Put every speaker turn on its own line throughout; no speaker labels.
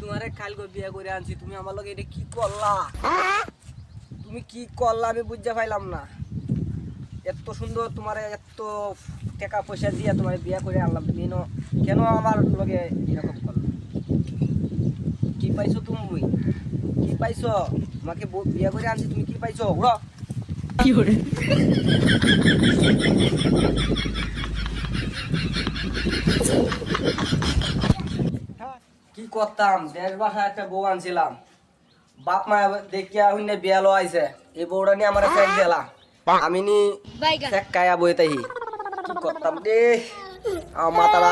তোমারে কালকে বিয়ে করে আনছি তুমি আমার লগে এটা কি করলা? তুমি কি করলা আমি বুঝতে পাইলাম না। এত সুন্দর তোমার এত টাকা পয়সা দিয়ে তোমার বিয়ে করে আনলাম তুমি কেন আমার লগে এরকম করলা? কি পাইছো তুমি? কি পাইছো? বউ- বিয়ে করে আনছি তুমি কি পাইছো? উড়ো। কি করতাম? দেশ বাসায় একটা বউ আনছিলাম। বাপ মা দেখিয়া হইনে বিয়া লো আইছে। এই বউটা নিয়ে আমার ফেক দিলা আমি নি কায়া বই তাই কি করতাম রে? আমার
তোর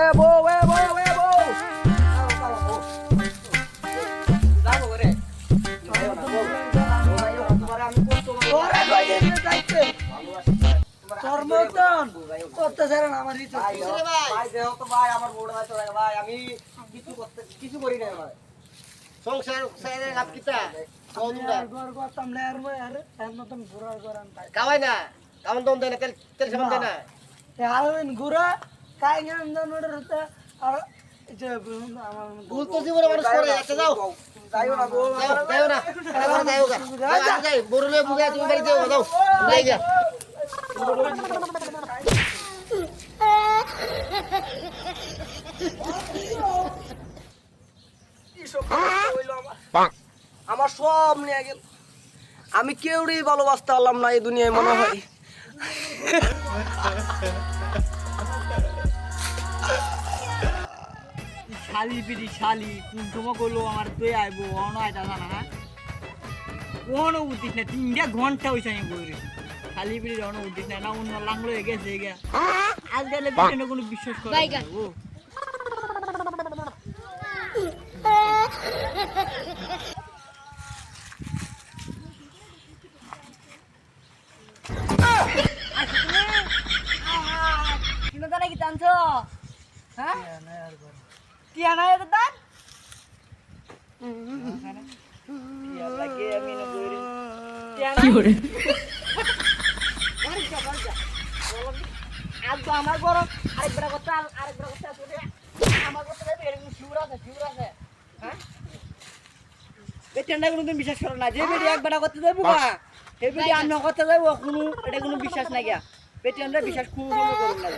হাতে ধরে
মতন
বলব, যাইও না।
অত্যাচার আমার
ভাই, ভাই, দেখো তো ভাই, আমার বউটা যাইতে লাগে, ভাই, আমি কিছু করতে কিছু করি নাই ভাই।
সংসার সাইরে লাভ কিতা কওদুমরা
ঘর করতাম না আর মই আর এর মতন ঘোরার করান তাই
কাওয়াই না। কামন দম দেয় না তেল তেল সাবান দেয় না।
এ হালবেন ঘুরা
ভুল তো জীবনে মানুষ করে আচ্ছা যাও
যাইও না
না যাই তুমি বাড়ি যাও যাও যাই গা।
আমার সব নিয়ে গেল আমি কেউরই ভালোবাসতে পারলাম না এই দুনিয়ায় মনে হয়
শালি পিটি শালি। কোন সময় করল আমার তুই আইবো অন আইতা না হ্যাঁ? কোনো উদ্দিস না তিনটা ঘণ্টা হয়েছে আমি বই শালি পিটির অন উদ্দিস না না অন্য লাংলো হয়ে গেছে এগা আজকাল পিছনে কোনো বিশ্বাস করে না ও
দানা কি টানছো? হ্যাঁ? কি আনা এটা দান
লাগে আমি না বই
কি করে আজ তো আমার গরম আরেকবার করতে আরেকবার করতে আসবে আমার করতে যাবে এরকম শিউর আছে শিউর আছে। হ্যাঁ?
বেটেনটা কোনোদিন বিশ্বাস করে না যে বেটি একবার করতে যাব সেই আর ন করতে যাব কোনো এটা কোনো বিশ্বাস নাই গা বেটেনটা বিশ্বাস কোনো করুন না।